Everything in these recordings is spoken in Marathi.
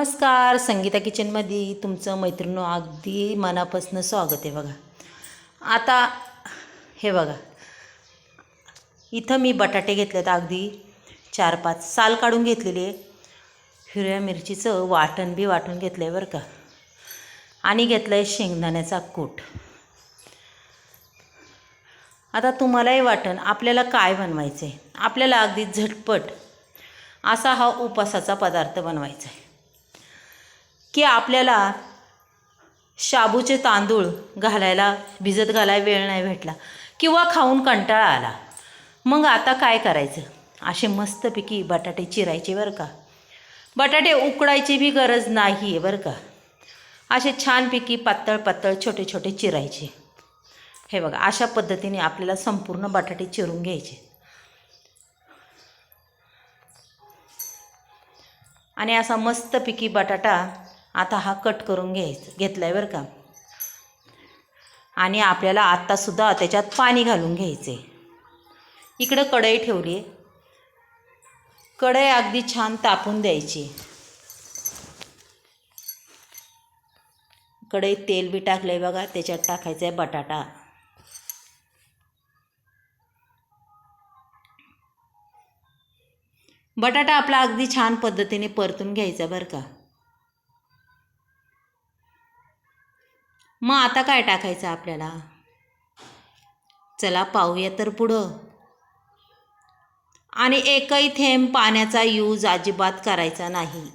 नमस्कार संगीता किचनमध्ये तुमचं मैत्रिणी अगदी मनापासून स्वागत आहे बघा. आता हे बघा. इथं मी बटाटे घेतलेत अगदी चार पाच साल काढून घेतलेली. आहे हिरव्या मिरचीचं वाटण बी वाटून घेतलं आहे बरं का. आणि घेतलं आहे शेंगदाण्याचा कूट. आता तुम्हालाही वाटण आपल्याला काय बनवायचं आहे आपल्याला अगदी झटपट असा हा उपासाचा पदार्थ बनवायचा आहे की आपल्याला शाबूचे तांदूळ घालायला भिजत घालायला वेळ नाही भेटला किंवा खाऊन कंटाळा आला. मग आता काय करायचं? असे मस्तपैकी बटाटे चिरायचे बरं का. बटाटे उकडायची बी गरज नाही आहे बरं का. असे छानपैकी पातळ पातळ छोटे छोटे चिरायचे. हे बघा अशा पद्धतीने आपल्याला संपूर्ण बटाटे चिरून घ्यायचे. आणि असा मस्तपैकी बटाटा आता हा कट करून घ्यायचा घेतला आहे बरं का. आणि आपल्याला आत्तासुद्धा त्याच्यात पाणी घालून घ्यायचे इकडं कढई ठेवली आहे. कढई अगदी छान तापून द्यायची. कढईत तेल बी टाकलं आहे बघा त्याच्यात टाकायचा आहे बटाटा. बटाटा आपला अगदी छान पद्धतीने परतून घ्यायचा बरं का. मग आता काय टाकायचं आपल्याला? चला पाहूया तर पुढं. आणि एकही थेंब पाण्याचा यूज अजिबात करायचा नाही.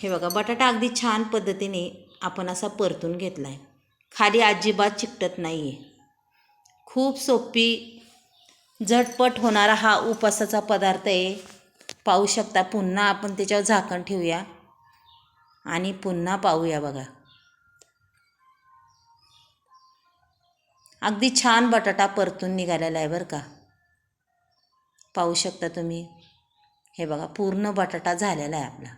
हे बघा बटाटा अगदी छान पद्धतीने आपण असा परतून घेतला आहे खाली अजिबात चिकटत नाही आहे खूप सोपी झटपट होणारा हा उपासाचा पदार्थ आहे. पाहू शकता. पुन्हा आपण त्याच्यावर झाकण ठेवूया. आणि पुन्हा पाहूया बघा. अगदी छान बटाटा परतून निघालेला आहे बरं का. पाहू शकता तुम्ही. हे बघा पूर्ण बटाटा झालेला आहे आपला.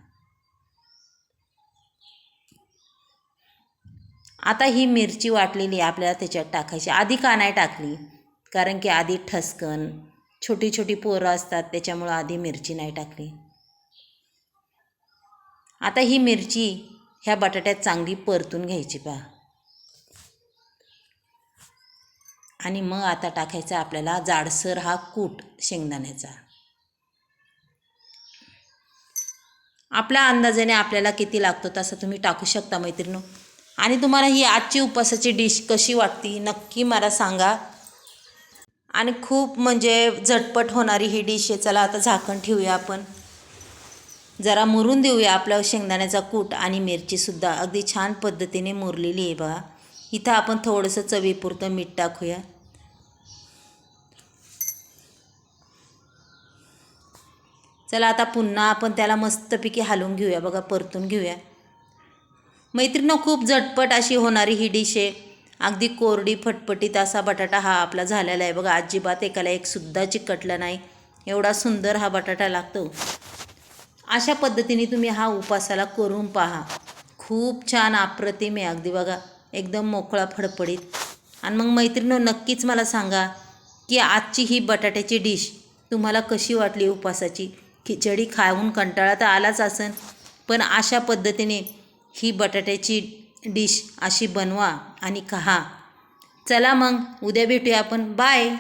आता ही मिरची वाटलेली आपल्याला त्याच्यात टाकायची. आधी का नाही टाकली? कारण की आधी ठसकन छोटी छोटी पोरं असतात त्याच्यामुळं आधी मिरची नाही टाकली. आता ही मिरची ह्या बटाट्यात चांगली परतून घ्यायची पहा. आणि मग आता टाकायचा आपल्याला जाडसर हा कूट शेंगदाण्याचा. आपल्या अंदाजाने आपल्याला किती लागतो तसं तुम्ही टाकू शकता मैत्रिणी. आणि तुम्हाला ही आजची उपवासाची डिश कशी वाटती नक्की मला सांगा. आणि खूप म्हणजे झटपट होणारी ही डिश आहे. चला आता झाकण ठेवूया आपण. जरा मुरून देऊया आपल्या शेंगदाण्याचा कूट आणि मिरचीसुद्धा अगदी छान पद्धतीने मुरलेली आहे बघा. इथं आपण थोडंसं चवीपुरतं मीठ टाकूया. चला आता पुन्हा आपण त्याला मस्तपैकी हालवून घेऊया. बघा परतून घेऊया. मैत्रिणं खूप झटपट अशी होणारी ही डिश आहे. अगदी कोरडी फटफटीत असा बटाटा हा आपला झालेला आहे. बघा अजिबात एकाला एक सुद्धा चिकटला नाही. एवढा सुंदर हा बटाटा लागतो. अशा पद्धतीने तुम्ही हा उपासाला करून पहा. खूप छान अप्रतिम आहे अगदी बघा. एकदम मोकळा फडफडीत. आणि मग मैत्रिणं नक्कीच मला सांगा की आजची ही बटाट्याची डिश तुम्हाला कशी वाटली उपासाची? खिचडी खाऊन कंटाळा तर आलाच असेल पण अशा पद्धतीने ही बटाट्याची डिश अशी बनवा आणि खा. चला मग उद्या भेटूया आपण. बाय.